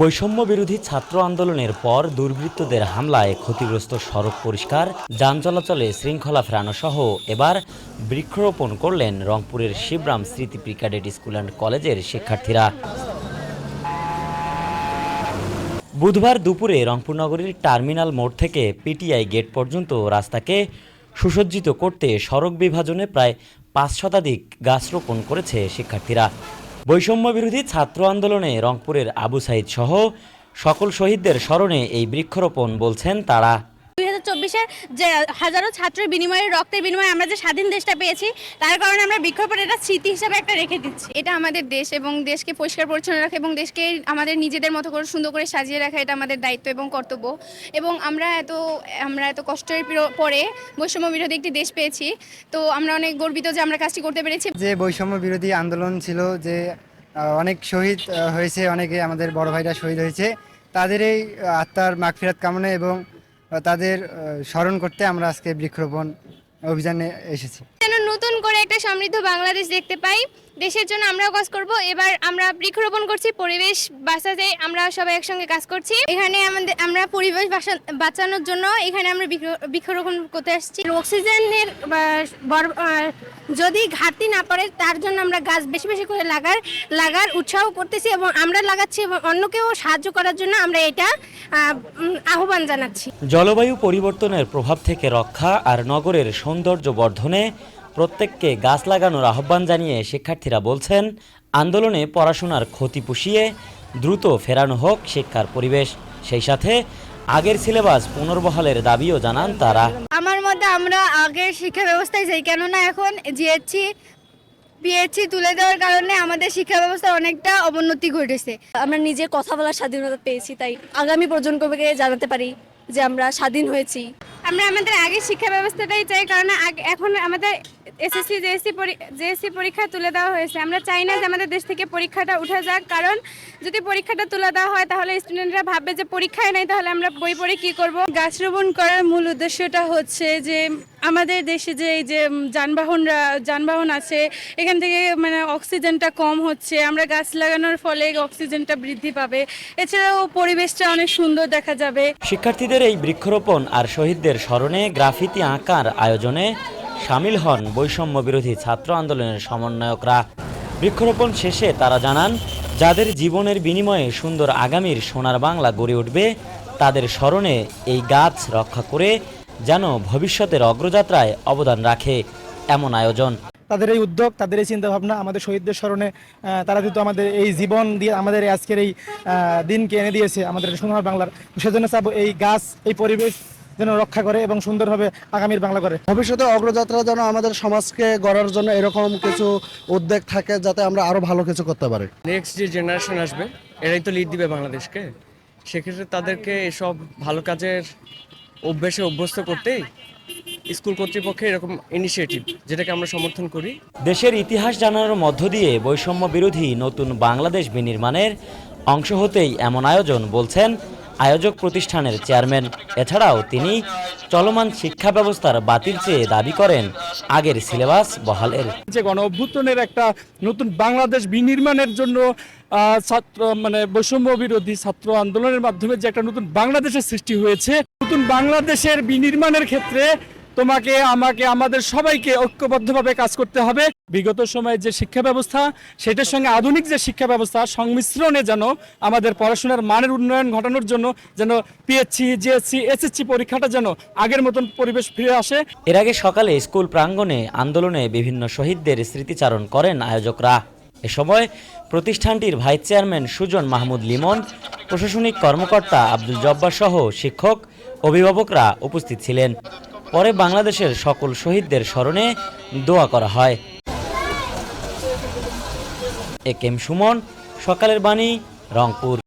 বৈষম্য বিরোধী ছাত্র আন্দোলনের পর দুর্বৃত্তদের হামলায় ক্ষতিগ্রস্ত সড়ক পরিষ্কার, যান চলাচলে শৃঙ্খলা ফেরানো সহ। এবার বৃক্ষরোপণ করলেন রংপুরের শিবরাম স্মৃতি প্রি ক্যাডেট স্কুল অ্যান্ড কলেজের শিক্ষার্থীরা। বুধবার দুপুরে রংপুর নগরীর টার্মিনাল মোড় থেকে পিটিআই গেট পর্যন্ত রাস্তাকে সুসজ্জিত করতে সড়ক বিভাজনে প্রায় পাঁচ শতাধিক গাছ রোপণ করেছে শিক্ষার্থীরা। বৈষম্য বিরোধী ছাত্র আন্দোলনে রংপুরের আবু সাইদ সহ সকল শহীদদের স্মরণে এই বৃক্ষরোপণ বলছেন তারা। চব্বিশের যে হাজারো ছাত্রের বিনিময়ে রক্তের বিনিময়ে আমরা যে স্বাধীন দেশটা পেয়েছি তার কারণে আমরা বৃক্ষরোপণ এটা স্মৃতি হিসাবে একটা রেখে দিচ্ছি। এটা আমাদের দেশ এবং দেশকে পরিষ্কার পরিচ্ছন্ন রাখা এবং দেশকে আমাদের নিজেদের মতো করে সুন্দর করে সাজিয়ে রাখা এটা আমাদের দায়িত্ব এবং কর্তব্য। এবং আমরা এত আমরা এত কষ্টের পরে বৈষম্য বিরোধী একটি দেশ পেয়েছি। তো আমরা অনেক গর্বিত যে আমরা কাজটি করতে পেরেছি। যে বৈষম্য বিরোধী আন্দোলন ছিল যে অনেক শহীদ হয়েছে অনেকে আমাদের বড় ভাইরা শহীদ হয়েছে তাদের এই আত্মার মাগফিরাত কামনা এবং তাদের স্মরণ করতে আমরা আজকে বৃক্ষরোপণ অভিযানে এসেছি। নতুন করে একটা সমৃদ্ধ বাংলাদেশ দেখতে পাই। দেশের জন্য আমরাও কাজ করব। এবার আমরা বৃক্ষরোপণ করছি, পরিবেশ বাঁচাতে আমরা সবাই একসঙ্গে কাজ করছি। এখানে আমাদের আমরা পরিবেশ বাঁচা- বাঁচানোর জন্য এখানে আমরা বৃক্ষ- বৃক্ষরোপণ করতে আসছি। অক্সিজেনের যদি ঘাটতি না পড়ে, তার জন্য আমরা গাছ বেশি বেশি করে লাগার লাগার উৎসাহ করতেছি এবং আমরা লাগাচ্ছি এবং অন্যকেও সাহায্য করার জন্য আমরা এটা আহ্বান জানাচ্ছি। জলবায়ু পরিবর্তনের প্রভাব থেকে রক্ষা আর নগরের সৌন্দর্য বর্ধনে প্রত্যেককে গাছ লাগানোর আহ্বান জানিয়ে শিক্ষার্থীরা বলছেন আন্দোলনে পড়াশোনার ক্ষতি পুষিয়ে দ্রুত ফেরানো হোক শিক্ষার পরিবেশ। সেই সাথে আগের সিলেবাস পুনর্বহালের দাবিও জানান তারা। আমার মতে আমরা আগের শিক্ষা ব্যবস্থায় যাই কেননা এখন জিএসসি পিএসসি তুলে দেওয়ার কারণে আমাদের শিক্ষা ব্যবস্থার অনেকটা অবনতি ঘটেছে। আমরা নিজে কথা বলার স্বাধীনতা পেয়েছি তাই আগামী প্রজন্মকে জানাতে পারি যে আমরা স্বাধীন হয়েছি। আমরা আমাদের আগের শিক্ষা ব্যবস্থাটাই চাই কারণ আগ- এখন আমাদের এসএসসি জেএসসি জেএসসি পরীক্ষা তুলে দেওয়া হয়েছে। আমরা চাই না যে আমাদের দেশ থেকে পরীক্ষাটা উঠে যাক কারণ যদি পরীক্ষাটা তুলে দেওয়া হয় তাহলে স্টুডেন্টরা ভাববে যে পরীক্ষায় নাই তাহলে আমরা বই পড়ে কি করব? গাছ রোপণ করার মূল উদ্দেশ্যটা হচ্ছে যে আমাদের দেশে যে এই যে যানবাহনরা যানবাহন আছে এখান থেকে মানে অক্সিজেনটা কম হচ্ছে। আমরা গাছ লাগানোর ফলে অক্সিজেনটা বৃদ্ধি পাবে। এছাড়াও পরিবেশটা অনেক সুন্দর দেখা যাবে। শিক্ষার্থীদের এই বৃক্ষরোপণ আর শহীদদের স্মরণে গ্রাফিতি আঁকার আয়োজনে সামিল হন বৈষম্য বিরোধী ছাত্র আন্দোলনের সমন্বয়করা। বৃক্ষরোপণ শেষে তারা জানান, যাদের জীবনের বিনিময়ে সুন্দর আগামীর সোনার বাংলা গড়ে উঠবে, তাদের স্মরণে এই গাছ রক্ষা করে যেন ভবিষ্যতের অগ্রযাত্রায় অবদান রাখে এমন আয়োজন। তাদের এই উদ্যোগ, তাদের এই চিন্তাভাবনা, আমাদের শহীদদের স্মরণে তারা যেহেতু আমাদের এই জীবন দিয়ে, আমাদের আজকের এই দিনকে এনে দিয়েছে, আমাদের সোনার বাংলার সেজন্য চাবো এই গাছ, এই পরিবেশ যেন রক্ষা করে এবং সুন্দরভাবে আগামীর বাংলা করে। ভবিষ্যতে অগ্রযাত্রা যেন আমাদের সমাজকে গড়ার জন্য এরকম কিছু উদ্যোগ থাকে যাতে আমরা আরও ভালো কিছু করতে পারি। নেক্সট যে জেনারেশন আসবে এরাই তো লিড দিবে বাংলাদেশকে। সেক্ষেত্রে তাদেরকে এসব ভালো কাজের অভ্যেসে অভ্যস্ত করতেই স্কুল কর্তৃপক্ষের এরকম ইনিশিয়েটিভ যেটাকে আমরা সমর্থন করি। দেশের ইতিহাস জানানোর মধ্য দিয়ে বৈষম্য বিরোধী নতুন বাংলাদেশ বিনির্মাণের অংশ হতেই এমন আয়োজন বলছেন আয়োজক প্রতিষ্ঠানের চেয়ারম্যান। এছাড়াও তিনি চলমান শিক্ষা ব্যবস্থার বাতিল চেয়ে দাবি করেন, আগের সিলেবাস বহালের। যে গণ অভ্যুত্থানের একটা নতুন বাংলাদেশ বিনির্মাণের জন্য ছাত্র মানে বৈষম্য বিরোধী ছাত্র আন্দোলনের মাধ্যমে যে একটা নতুন বাংলাদেশের সৃষ্টি হয়েছে, নতুন বাংলাদেশের বিনির্মাণের ক্ষেত্রে তোমাকে, আমাকে, আমাদের সবাইকে ঐক্যবদ্ধভাবে কাজ করতে হবে। বিগত সময়ে যে শিক্ষা ব্যবস্থা, সেটার সঙ্গে আধুনিক যে শিক্ষা ব্যবস্থা, সংমিশ্রণে যেন আমাদের পড়াশোনার মানের উন্নয়ন ঘটানোর জন্য যেন পিএসসি জিএসসি এসএসসি পরীক্ষাটা যেন আগের মতন পরিবেশ ফিরে আসে। এর আগে সকালে স্কুল প্রাঙ্গণে আন্দোলনে বিভিন্ন শহীদদের স্মৃতিচারণ করেন আয়োজকরা। এ সময় প্রতিষ্ঠানটির ভাইস চেয়ারম্যান সুজন মাহমুদ লিমন, প্রশাসনিক কর্মকর্তা আব্দুল জব্বার সহ শিক্ষক, অভিভাবকরা উপস্থিত ছিলেন। পরে বাংলাদেশের সকল শহীদদের স্মরণে দোয়া করা হয়। এ কেম সুমন সকালের বাণী রংপুর।